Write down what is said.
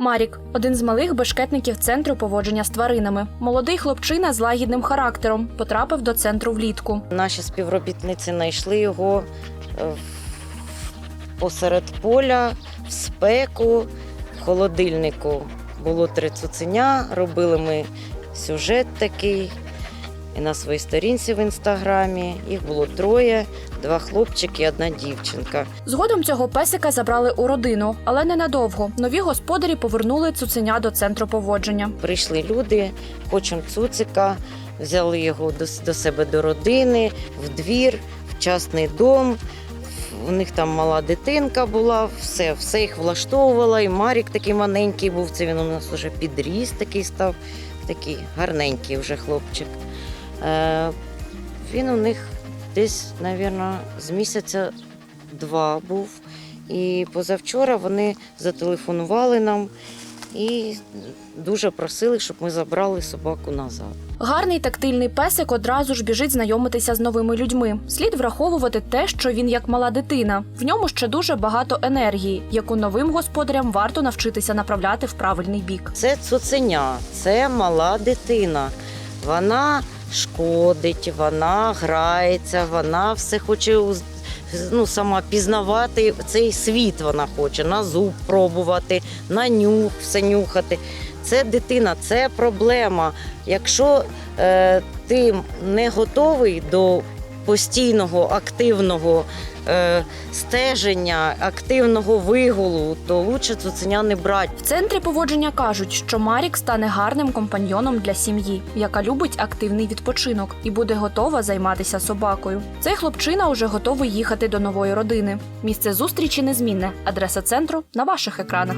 Марік один з малих бешкетників центру поводження з тваринами. Молодий хлопчина з лагідним характером потрапив до центру влітку. Наші співробітниці знайшли його е, посеред поля, в спеку, в холодильнику. Було три цуценя, робили ми сюжет такий. І на своїй сторінці в інстаграмі. Їх було троє: два хлопчики і одна дівчинка. Згодом цього песика забрали у родину, але ненадовго. Нові господарі повернули цуценя до центру поводження. Прийшли люди, хочемо цуцика, взяли його до, до себе до родини, в двір, в частний дом. У них там мала дитинка була, все, все їх влаштовувало. І Марік такий маленький був. Це він у нас вже підріс, такий став, такий гарненький вже хлопчик. Е, він у них десь, мабуть, з місяця два був. І позавчора вони зателефонували нам і дуже просили, щоб ми забрали собаку назад. Гарний тактильний песик одразу ж біжить знайомитися з новими людьми. Слід враховувати те, що він як мала дитина. В ньому ще дуже багато енергії, яку новим господарям варто навчитися направляти в правильний бік. Це цуценя, це мала дитина. Вона шкодить, вона грається, вона все хоче ну, сама пізнавати цей світ. Вона хоче на зуб пробувати, на нюх, все нюхати. Це дитина, це проблема. Якщо е, ти не готовий до постійного активного е, стеження, активного вигулу, то лучше цуценя не брати. В центрі поводження кажуть, що Марік стане гарним компаньйоном для сім'ї, яка любить активний відпочинок і буде готова займатися собакою. Цей хлопчина уже готовий їхати до нової родини. Місце зустрічі незмінне. Адреса центру на ваших екранах.